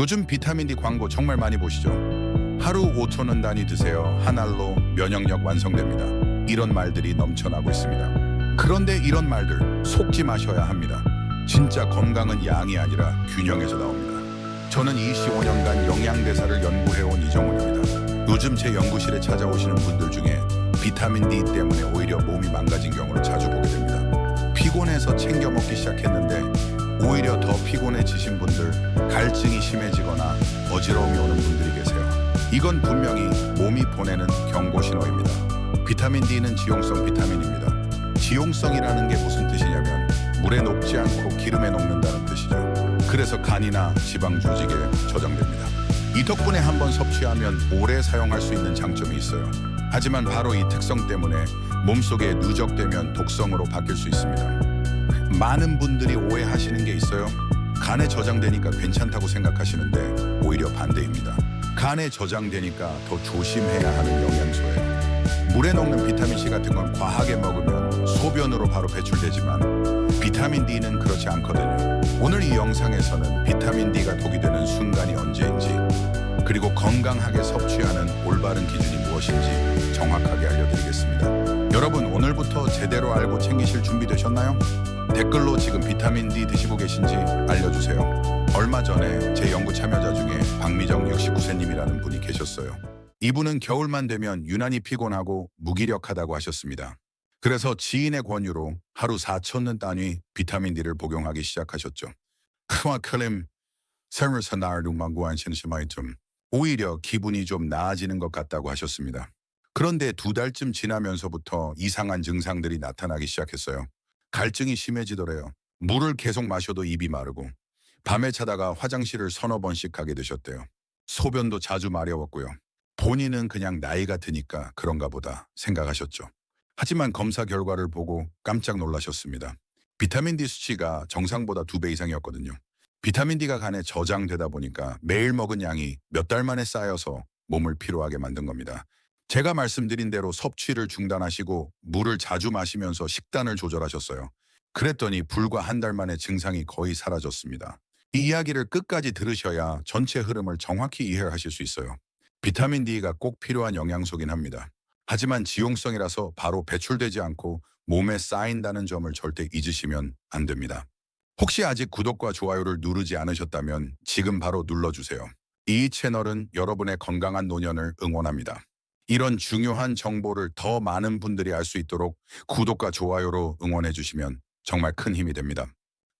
요즘 비타민 D 광고 정말 많이 보시죠? 하루 5천원 단위 드세요. 한 알로 면역력 완성됩니다. 이런 말들이 넘쳐나고 있습니다. 그런데 이런 말들 속지 마셔야 합니다. 진짜 건강은 양이 아니라 균형에서 나옵니다. 저는 25년간 영양대사를 연구해온 이정훈입니다. 요즘 제 연구실에 찾아오시는 분들 중에 비타민 D 때문에 오히려 몸이 망가진 경우를 자주 보게 됩니다. 피곤해서 챙겨 먹기 시작했는데 오히려 더 피곤해지신 분들, 갈증이 심해지거나 어지러움이 오는 분들이 계세요. 이건 분명히 몸이 보내는 경고 신호입니다. 비타민 D는 지용성 비타민입니다. 지용성이라는 게 무슨 뜻이냐면 물에 녹지 않고 기름에 녹는다는 뜻이죠. 그래서 간이나 지방 조직에 저장됩니다. 이 덕분에 한번 섭취하면 오래 사용할 수 있는 장점이 있어요. 하지만 바로 이 특성 때문에 몸속에 누적되면 독성으로 바뀔 수 있습니다. 많은 분들이 오해하시는 게 있어요. 간에 저장되니까 괜찮다고 생각하시는데 오히려 반대입니다. 간에 저장되니까 더 조심해야 하는 영양소예요. 물에 녹는 비타민 C 같은 건 과하게 먹으면 소변으로 바로 배출되지만 비타민 D는 그렇지 않거든요. 오늘 이 영상에서는 비타민 D가 독이 되는 순간이 언제인지 그리고 건강하게 섭취하는 올바른 기준이 무엇인지 정확하게 알려드리겠습니다. 여러분 오늘부터 제대로 알고 챙기실 준비 되셨나요? 댓글로 지금 비타민 D 드시고 계신지 알려주세요. 얼마 전에 제 연구 참여자 중에 박미정 69세님이라는 분이 계셨어요. 이분은 겨울만 되면 유난히 피곤하고 무기력하다고 하셨습니다. 그래서 지인의 권유로 하루 4천원 단위 비타민 D를 복용하기 시작하셨죠. 그와 클림 생활에서 나를 눈망구한 신심하이tum 오히려 기분이 좀 나아지는 것 같다고 하셨습니다. 그런데 두 달쯤 지나면서부터 이상한 증상들이 나타나기 시작했어요. 갈증이 심해지더래요. 물을 계속 마셔도 입이 마르고 밤에 자다가 화장실을 서너 번씩 가게 되셨대요. 소변도 자주 마려웠고요. 본인은 그냥 나이가 드니까 그런가 보다 생각하셨죠. 하지만 검사 결과를 보고 깜짝 놀라셨습니다. 비타민 D 수치가 정상보다 두 배 이상이었거든요. 비타민 D가 간에 저장되다 보니까 매일 먹은 양이 몇 달 만에 쌓여서 몸을 피로하게 만든 겁니다. 제가 말씀드린 대로 섭취를 중단하시고 물을 자주 마시면서 식단을 조절하셨어요. 그랬더니 불과 한 달 만에 증상이 거의 사라졌습니다. 이 이야기를 끝까지 들으셔야 전체 흐름을 정확히 이해하실 수 있어요. 비타민 D가 꼭 필요한 영양소긴 합니다. 하지만 지용성이라서 바로 배출되지 않고 몸에 쌓인다는 점을 절대 잊으시면 안 됩니다. 혹시 아직 구독과 좋아요를 누르지 않으셨다면 지금 바로 눌러주세요. 이 채널은 여러분의 건강한 노년을 응원합니다. 이런 중요한 정보를 더 많은 분들이 알 수 있도록 구독과 좋아요로 응원해 주시면 정말 큰 힘이 됩니다.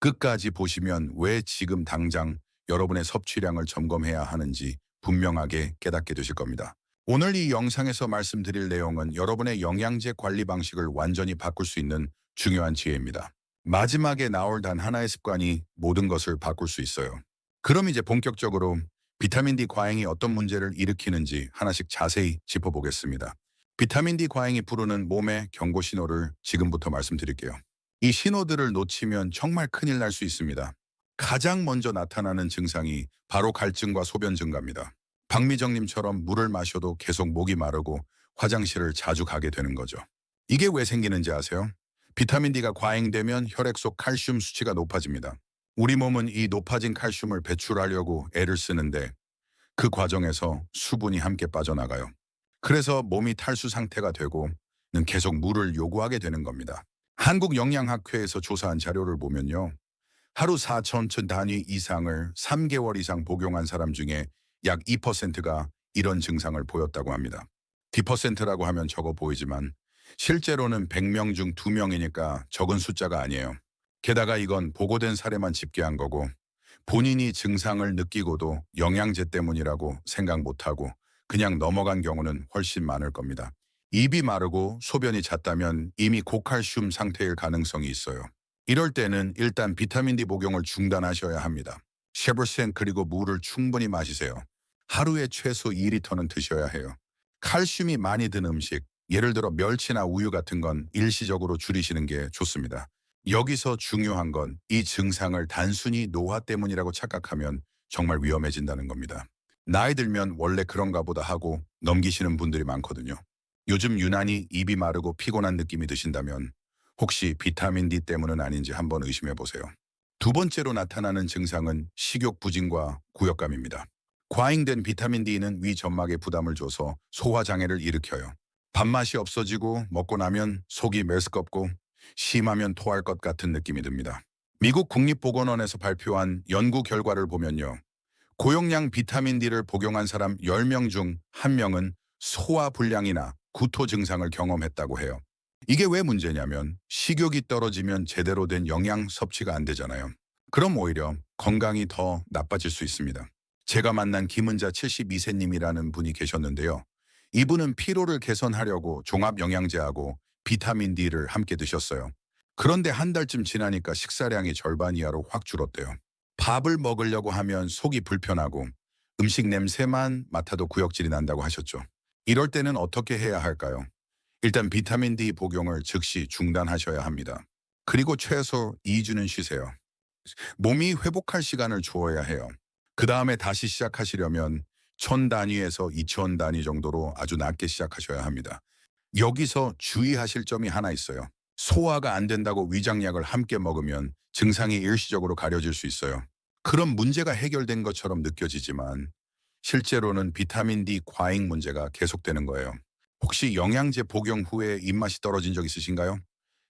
끝까지 보시면 왜 지금 당장 여러분의 섭취량을 점검해야 하는지 분명하게 깨닫게 되실 겁니다. 오늘 이 영상에서 말씀드릴 내용은 여러분의 영양제 관리 방식을 완전히 바꿀 수 있는 중요한 지혜입니다. 마지막에 나올 단 하나의 습관이 모든 것을 바꿀 수 있어요. 그럼 이제 본격적으로 비타민 D 과잉이 어떤 문제를 일으키는지 하나씩 자세히 짚어보겠습니다. 비타민 D 과잉이 부르는 몸의 경고 신호를 지금부터 말씀드릴게요. 이 신호들을 놓치면 정말 큰일 날 수 있습니다. 가장 먼저 나타나는 증상이 바로 갈증과 소변 증가입니다. 박미정님처럼 물을 마셔도 계속 목이 마르고 화장실을 자주 가게 되는 거죠. 이게 왜 생기는지 아세요? 비타민 D가 과잉되면 혈액 속 칼슘 수치가 높아집니다. 우리 몸은 이 높아진 칼슘을 배출하려고 애를 쓰는데 그 과정에서 수분이 함께 빠져나가요. 그래서 몸이 탈수 상태가 되고 는 계속 물을 요구하게 되는 겁니다. 한국영양학회에서 조사한 자료를 보면요. 하루 4천천 단위 이상을 3개월 이상 복용한 사람 중에 약 2%가 이런 증상을 보였다고 합니다. D%라고 하면 적어 보이지만 실제로는 100명 중 2명이니까 적은 숫자가 아니에요. 게다가 이건 보고된 사례만 집계한 거고 본인이 증상을 느끼고도 영양제 때문이라고 생각 못하고 그냥 넘어간 경우는 훨씬 많을 겁니다. 입이 마르고 소변이 잦다면 이미 고칼슘 상태일 가능성이 있어요. 이럴 때는 일단 비타민 D 복용을 중단하셔야 합니다. 쉐브센 그리고 물을 충분히 마시세요. 하루에 최소 2리터는 드셔야 해요. 칼슘이 많이 든 음식, 예를 들어 멸치나 우유 같은 건 일시적으로 줄이시는 게 좋습니다. 여기서 중요한 건 이 증상을 단순히 노화 때문이라고 착각하면 정말 위험해진다는 겁니다. 나이 들면 원래 그런가 보다 하고 넘기시는 분들이 많거든요. 요즘 유난히 입이 마르고 피곤한 느낌이 드신다면 혹시 비타민 D 때문은 아닌지 한번 의심해 보세요. 두 번째로 나타나는 증상은 식욕 부진과 구역감입니다. 과잉된 비타민 D는 위 점막에 부담을 줘서 소화 장애를 일으켜요. 밥맛이 없어지고 먹고 나면 속이 메스껍고 심하면 토할 것 같은 느낌이 듭니다. 미국 국립보건원에서 발표한 연구 결과를 보면요. 고용량 비타민 D를 복용한 사람 10명 중 1명은 소화 불량이나 구토 증상을 경험했다고 해요. 이게 왜 문제냐면 식욕이 떨어지면 제대로 된 영양 섭취가 안 되잖아요. 그럼 오히려 건강이 더 나빠질 수 있습니다. 제가 만난 김은자 72세님이라는 분이 계셨는데요. 이분은 피로를 개선하려고 종합 영양제하고 비타민 D를 함께 드셨어요. 그런데 한 달쯤 지나니까 식사량이 절반 이하로 확 줄었대요. 밥을 먹으려고 하면 속이 불편하고 음식 냄새만 맡아도 구역질이 난다고 하셨죠. 이럴 때는 어떻게 해야 할까요? 일단 비타민 D 복용을 즉시 중단하셔야 합니다. 그리고 최소 2주는 쉬세요. 몸이 회복할 시간을 주어야 해요. 그 다음에 다시 시작하시려면 천 단위에서 이천 단위 정도로 아주 낮게 시작하셔야 합니다. 여기서 주의하실 점이 하나 있어요. 소화가 안 된다고 위장약을 함께 먹으면 증상이 일시적으로 가려질 수 있어요. 그럼 문제가 해결된 것처럼 느껴지지만 실제로는 비타민 D 과잉 문제가 계속되는 거예요. 혹시 영양제 복용 후에 입맛이 떨어진 적 있으신가요?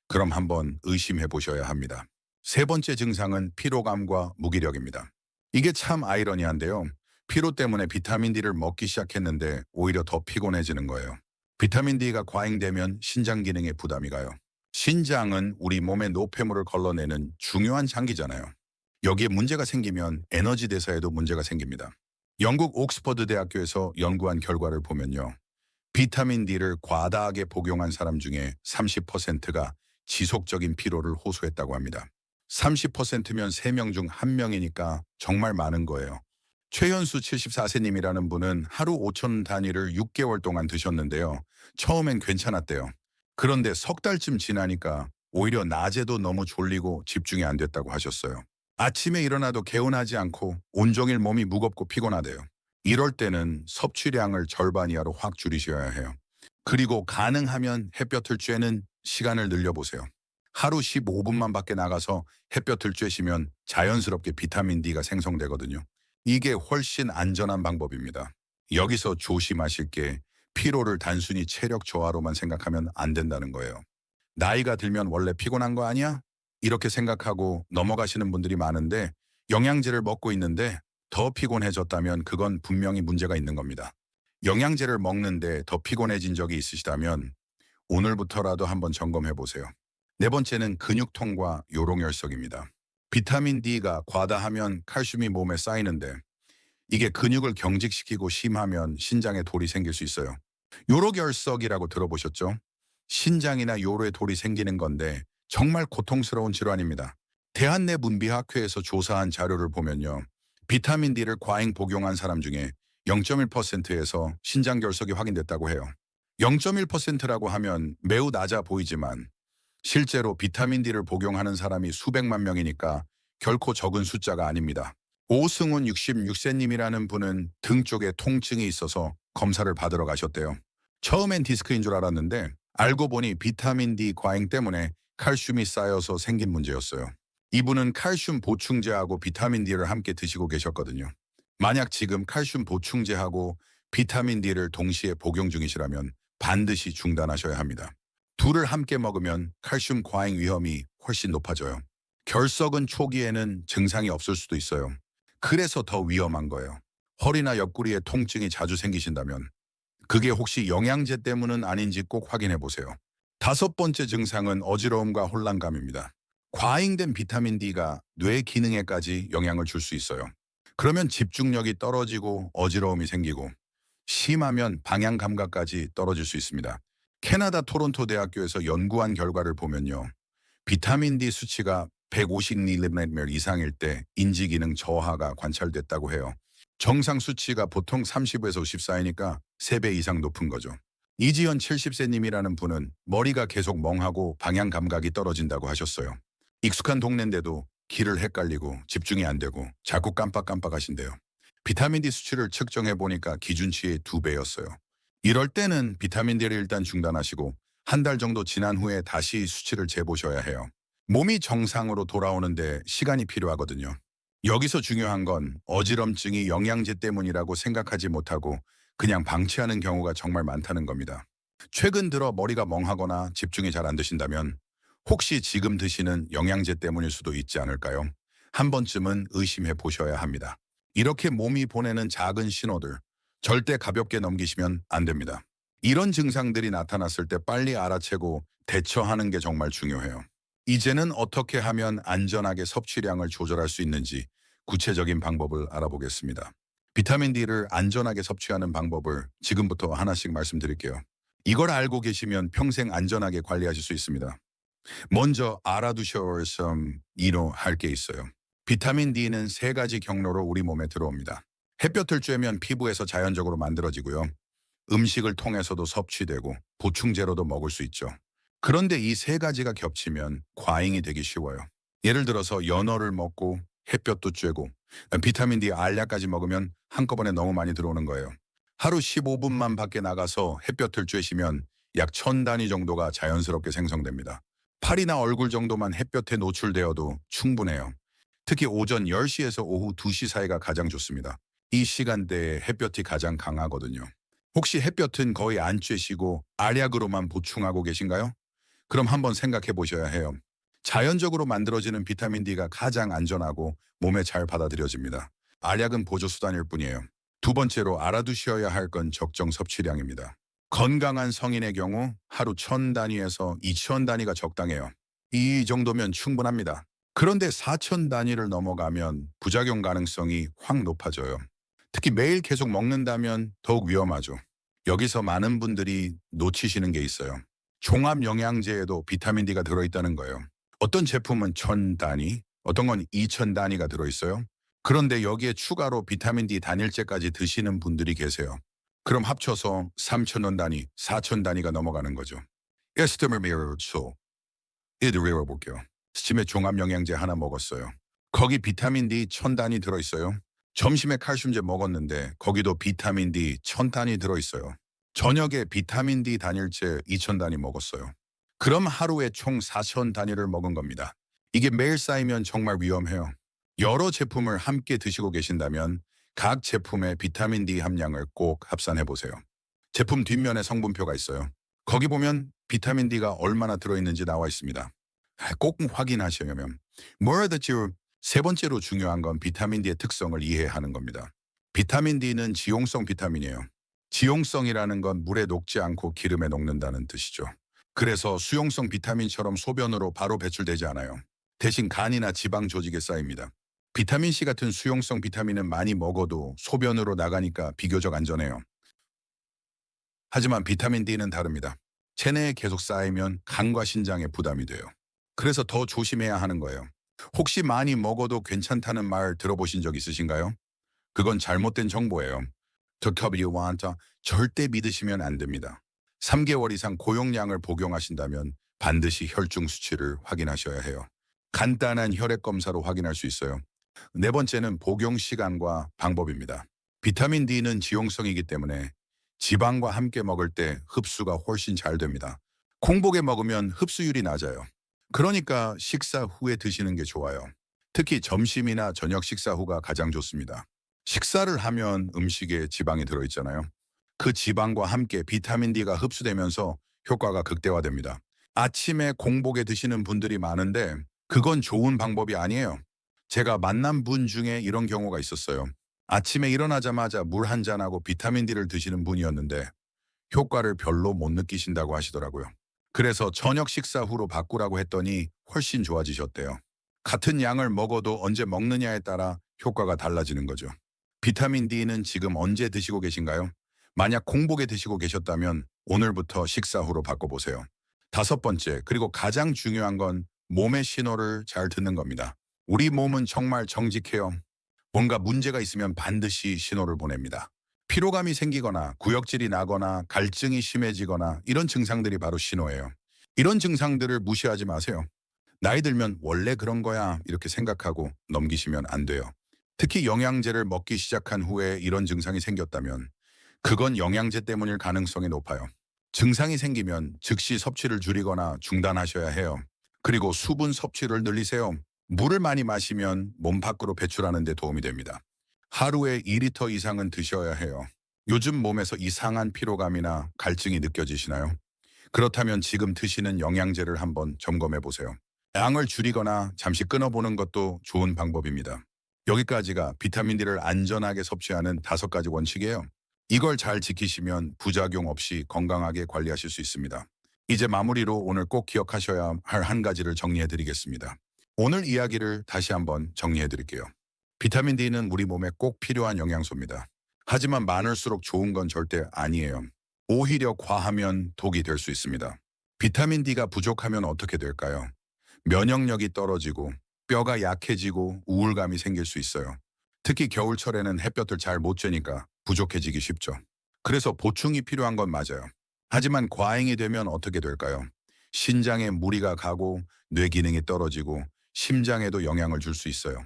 그럼 한번 의심해 보셔야 합니다. 세 번째 증상은 피로감과 무기력입니다. 이게 참 아이러니한데요. 피로 때문에 비타민 D를 먹기 시작했는데 오히려 더 피곤해지는 거예요. 비타민 D가 과잉되면 신장 기능에 부담이 가요. 신장은 우리 몸의 노폐물을 걸러내는 중요한 장기잖아요. 여기에 문제가 생기면 에너지 대사에도 문제가 생깁니다. 영국 옥스퍼드 대학교에서 연구한 결과를 보면요. 비타민 D를 과다하게 복용한 사람 중에 30%가 지속적인 피로를 호소했다고 합니다. 30%면 3명 중 1명이니까 정말 많은 거예요. 최현수 74세님이라는 분은 하루 5천 단위를 6개월 동안 드셨는데요. 처음엔 괜찮았대요. 그런데 석 달쯤 지나니까 오히려 낮에도 너무 졸리고 집중이 안 됐다고 하셨어요. 아침에 일어나도 개운하지 않고 온종일 몸이 무겁고 피곤하대요. 이럴 때는 섭취량을 절반 이하로 확 줄이셔야 해요. 그리고 가능하면 햇볕을 쬐는 시간을 늘려보세요. 하루 15분만 밖에 나가서 햇볕을 쬐시면 자연스럽게 비타민 D가 생성되거든요. 이게 훨씬 안전한 방법입니다. 여기서 조심하실 게 피로를 단순히 체력 저하로만 생각하면 안 된다는 거예요. 나이가 들면 원래 피곤한 거 아니야? 이렇게 생각하고 넘어가시는 분들이 많은데 영양제를 먹고 있는데 더 피곤해졌다면 그건 분명히 문제가 있는 겁니다. 영양제를 먹는데 더 피곤해진 적이 있으시다면 오늘부터라도 한번 점검해 보세요. 네 번째는 근육통과 요롱혈석입니다. 비타민 D가 과다하면 칼슘이 몸에 쌓이는데 이게 근육을 경직시키고 심하면 신장에 돌이 생길 수 있어요. 요로결석이라고 들어보셨죠? 신장이나 요로에 돌이 생기는 건데 정말 고통스러운 질환입니다. 대한내문비학회에서 조사한 자료를 보면요. 비타민 D를 과잉 복용한 사람 중에 0.1%에서 신장결석이 확인됐다고 해요. 0.1%라고 하면 매우 낮아 보이지만 실제로 비타민 D를 복용하는 사람이 수백만 명이니까 결코 적은 숫자가 아닙니다. 오승훈 66세님이라는 분은 등 쪽에 통증이 있어서 검사를 받으러 가셨대요. 처음엔 디스크인 줄 알았는데 알고 보니 비타민 D 과잉 때문에 칼슘이 쌓여서 생긴 문제였어요. 이분은 칼슘 보충제하고 비타민 D를 함께 드시고 계셨거든요. 만약 지금 칼슘 보충제하고 비타민 D를 동시에 복용 중이시라면 반드시 중단하셔야 합니다. 둘을 함께 먹으면 칼슘 과잉 위험이 훨씬 높아져요. 결석은 초기에는 증상이 없을 수도 있어요. 그래서 더 위험한 거예요. 허리나 옆구리에 통증이 자주 생기신다면 그게 혹시 영양제 때문은 아닌지 꼭 확인해 보세요. 다섯 번째 증상은 어지러움과 혼란감입니다. 과잉된 비타민 D가 뇌 기능에까지 영향을 줄 수 있어요. 그러면 집중력이 떨어지고 어지러움이 생기고 심하면 방향 감각까지 떨어질 수 있습니다. 캐나다 토론토 대학교에서 연구한 결과를 보면요. 비타민 D 수치가 150mg 이상일 때 인지 기능 저하가 관찰됐다고 해요. 정상 수치가 보통 30에서 54이니까 3배 이상 높은 거죠. 이지연 70세님이라는 분은 머리가 계속 멍하고 방향 감각이 떨어진다고 하셨어요. 익숙한 동네인데도 길을 헷갈리고 집중이 안 되고 자꾸 깜빡깜빡 하신대요. 비타민 D 수치를 측정해 보니까 기준치의 두 배였어요. 이럴 때는 비타민 D를 일단 중단하시고 한 달 정도 지난 후에 다시 수치를 재보셔야 해요. 몸이 정상으로 돌아오는데 시간이 필요하거든요. 여기서 중요한 건 어지럼증이 영양제 때문이라고 생각하지 못하고 그냥 방치하는 경우가 정말 많다는 겁니다. 최근 들어 머리가 멍하거나 집중이 잘 안 되신다면 혹시 지금 드시는 영양제 때문일 수도 있지 않을까요? 한 번쯤은 의심해 보셔야 합니다. 이렇게 몸이 보내는 작은 신호들 절대 가볍게 넘기시면 안 됩니다. 이런 증상들이 나타났을 때 빨리 알아채고 대처하는 게 정말 중요해요. 이제는 어떻게 하면 안전하게 섭취량을 조절할 수 있는지 구체적인 방법을 알아보겠습니다. 비타민 D를 안전하게 섭취하는 방법을 지금부터 하나씩 말씀드릴게요. 이걸 알고 계시면 평생 안전하게 관리하실 수 있습니다. 먼저 알아두셔야 할게 있어요. 비타민 D는 세 가지 경로로 우리 몸에 들어옵니다. 햇볕을 쬐면 피부에서 자연적으로 만들어지고요. 음식을 통해서도 섭취되고 보충제로도 먹을 수 있죠. 그런데 이 세 가지가 겹치면 과잉이 되기 쉬워요. 예를 들어서 연어를 먹고 햇볕도 쬐고 비타민 D 알약까지 먹으면 한꺼번에 너무 많이 들어오는 거예요. 하루 15분만 밖에 나가서 햇볕을 쬐시면 약천 단위 정도가 자연스럽게 생성됩니다. 팔이나 얼굴 정도만 햇볕에 노출되어도 충분해요. 특히 오전 10시에서 오후 2시 사이가 가장 좋습니다. 이 시간대에 햇볕이 가장 강하거든요. 혹시 햇볕은 거의 안 쬐시고 알약으로만 보충하고 계신가요? 그럼 한번 생각해 보셔야 해요. 자연적으로 만들어지는 비타민 D가 가장 안전하고 몸에 잘 받아들여집니다. 알약은 보조수단일 뿐이에요. 두 번째로 알아두셔야 할 건 적정 섭취량입니다. 건강한 성인의 경우 하루 천 단위에서 이천 단위가 적당해요. 이 정도면 충분합니다. 그런데 4천 단위를 넘어가면 부작용 가능성이 확 높아져요. 특히 매일 계속 먹는다면 더욱 위험하죠. 여기서 많은 분들이 놓치시는 게 있어요. 종합 영양제에도 비타민 D가 들어있다는 거예요. 어떤 제품은 천 단위, 어떤 건 이천 단위가 들어있어요. 그런데 여기에 추가로 비타민 D 단일제까지 드시는 분들이 계세요. 그럼 합쳐서 3천 원 단위, 4천 단위가 넘어가는 거죠. 에스테멀 미러초 이들 외워볼게요. 스팀에 종합 영양제 하나 먹었어요. 거기 비타민 D 천 단위 들어있어요. 점심에 칼슘제 먹었는데 거기도 비타민 D 천 단위 들어있어요. 저녁에 비타민 D 단일제 2천 단위 먹었어요. 그럼 하루에 총 4천 단위를 먹은 겁니다. 이게 매일 쌓이면 정말 위험해요. 여러 제품을 함께 드시고 계신다면 각 제품의 비타민 D 함량을 꼭 합산해 보세요. 제품 뒷면에 성분표가 있어요. 거기 보면 비타민 D가 얼마나 들어있는지 나와 있습니다. 꼭 확인하시려면 뭐라든지 세 번째로 중요한 건 비타민 D의 특성을 이해하는 겁니다. 비타민 D는 지용성 비타민이에요. 지용성이라는 건 물에 녹지 않고 기름에 녹는다는 뜻이죠. 그래서 수용성 비타민처럼 소변으로 바로 배출되지 않아요. 대신 간이나 지방 조직에 쌓입니다. 비타민C 같은 수용성 비타민은 많이 먹어도 소변으로 나가니까 비교적 안전해요. 하지만 비타민 D는 다릅니다. 체내에 계속 쌓이면 간과 신장에 부담이 돼요. 그래서 더 조심해야 하는 거예요. 혹시 많이 먹어도 괜찮다는 말 들어보신 적 있으신가요? 그건 잘못된 정보예요. WW한테 절대 믿으시면 안 됩니다. 3개월 이상 고용량을 복용하신다면 반드시 혈중 수치를 확인하셔야 해요. 간단한 혈액 검사로 확인할 수 있어요. 네 번째는 복용 시간과 방법입니다. 비타민 D는 지용성이기 때문에 지방과 함께 먹을 때 흡수가 훨씬 잘 됩니다. 공복에 먹으면 흡수율이 낮아요. 그러니까 식사 후에 드시는 게 좋아요. 특히 점심이나 저녁 식사 후가 가장 좋습니다. 식사를 하면 음식에 지방이 들어있잖아요. 그 지방과 함께 비타민 D가 흡수되면서 효과가 극대화됩니다. 아침에 공복에 드시는 분들이 많은데 그건 좋은 방법이 아니에요. 제가 만난 분 중에 이런 경우가 있었어요. 아침에 일어나자마자 물 한 잔하고 비타민 D를 드시는 분이었는데 효과를 별로 못 느끼신다고 하시더라고요. 그래서 저녁 식사 후로 바꾸라고 했더니 훨씬 좋아지셨대요. 같은 양을 먹어도 언제 먹느냐에 따라 효과가 달라지는 거죠. 비타민 D는 지금 언제 드시고 계신가요? 만약 공복에 드시고 계셨다면 오늘부터 식사 후로 바꿔보세요. 다섯 번째, 그리고 가장 중요한 건 몸의 신호를 잘 듣는 겁니다. 우리 몸은 정말 정직해요. 뭔가 문제가 있으면 반드시 신호를 보냅니다. 피로감이 생기거나 구역질이 나거나 갈증이 심해지거나 이런 증상들이 바로 신호예요. 이런 증상들을 무시하지 마세요. 나이 들면 원래 그런 거야 이렇게 생각하고 넘기시면 안 돼요. 특히 영양제를 먹기 시작한 후에 이런 증상이 생겼다면 그건 영양제 때문일 가능성이 높아요. 증상이 생기면 즉시 섭취를 줄이거나 중단하셔야 해요. 그리고 수분 섭취를 늘리세요. 물을 많이 마시면 몸 밖으로 배출하는 데 도움이 됩니다. 하루에 2리터 이상은 드셔야 해요. 요즘 몸에서 이상한 피로감이나 갈증이 느껴지시나요? 그렇다면 지금 드시는 영양제를 한번 점검해 보세요. 양을 줄이거나 잠시 끊어보는 것도 좋은 방법입니다. 여기까지가 비타민 D를 안전하게 섭취하는 다섯 가지 원칙이에요. 이걸 잘 지키시면 부작용 없이 건강하게 관리하실 수 있습니다. 이제 마무리로 오늘 꼭 기억하셔야 할 한 가지를 정리해 드리겠습니다. 오늘 이야기를 다시 한번 정리해 드릴게요. 비타민 D는 우리 몸에 꼭 필요한 영양소입니다. 하지만 많을수록 좋은 건 절대 아니에요. 오히려 과하면 독이 될 수 있습니다. 비타민 D가 부족하면 어떻게 될까요? 면역력이 떨어지고 뼈가 약해지고 우울감이 생길 수 있어요. 특히 겨울철에는 햇볕을 잘 못 쬐니까 부족해지기 쉽죠. 그래서 보충이 필요한 건 맞아요. 하지만 과잉이 되면 어떻게 될까요? 신장에 무리가 가고 뇌 기능이 떨어지고 심장에도 영향을 줄 수 있어요.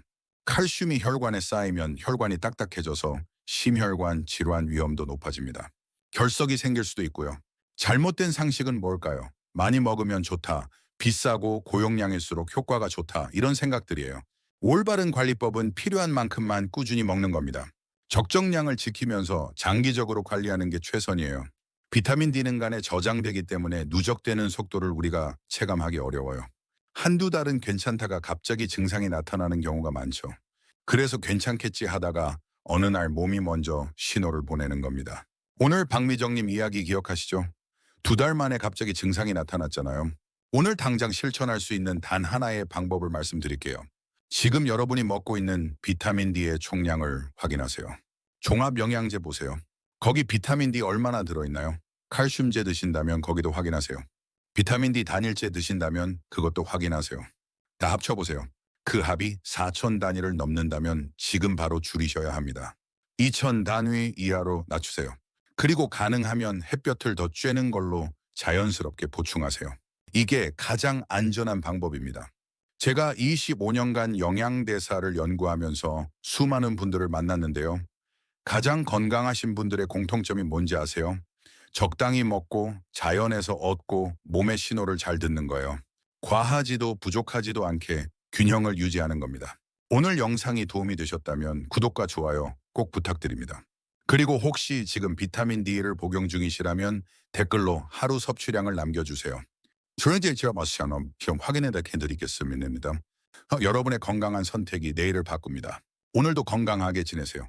칼슘이 혈관에 쌓이면 혈관이 딱딱해져서 심혈관 질환 위험도 높아집니다. 결석이 생길 수도 있고요. 잘못된 상식은 뭘까요? 많이 먹으면 좋다. 비싸고 고용량일수록 효과가 좋다. 이런 생각들이에요. 올바른 관리법은 필요한 만큼만 꾸준히 먹는 겁니다. 적정량을 지키면서 장기적으로 관리하는 게 최선이에요. 비타민 D는 간에 저장되기 때문에 누적되는 속도를 우리가 체감하기 어려워요. 한두 달은 괜찮다가 갑자기 증상이 나타나는 경우가 많죠. 그래서 괜찮겠지 하다가 어느 날 몸이 먼저 신호를 보내는 겁니다. 오늘 박미정님 이야기 기억하시죠? 두 달 만에 갑자기 증상이 나타났잖아요. 오늘 당장 실천할 수 있는 단 하나의 방법을 말씀드릴게요. 지금 여러분이 먹고 있는 비타민 D의 총량을 확인하세요. 종합 영양제 보세요. 거기 비타민 D 얼마나 들어있나요? 칼슘제 드신다면 거기도 확인하세요. 비타민 D 단일제 드신다면 그것도 확인하세요. 다 합쳐보세요. 그 합이 4천 단위를 넘는다면 지금 바로 줄이셔야 합니다. 2천 단위 이하로 낮추세요. 그리고 가능하면 햇볕을 더 쬐는 걸로 자연스럽게 보충하세요. 이게 가장 안전한 방법입니다. 제가 25년간 영양대사를 연구하면서 수많은 분들을 만났는데요. 가장 건강하신 분들의 공통점이 뭔지 아세요? 적당히 먹고 자연에서 얻고 몸의 신호를 잘 듣는 거예요. 과하지도 부족하지도 않게 균형을 유지하는 겁니다. 오늘 영상이 도움이 되셨다면 구독과 좋아요 꼭 부탁드립니다. 그리고 혹시 지금 비타민 D를 복용 중이시라면 댓글로 하루 섭취량을 남겨주세요. 이제 제가 마시아넘 시험 확인해 드리겠습니다. 어, 여러분의 건강한 선택이 내일을 바꿉니다. 오늘도 건강하게 지내세요.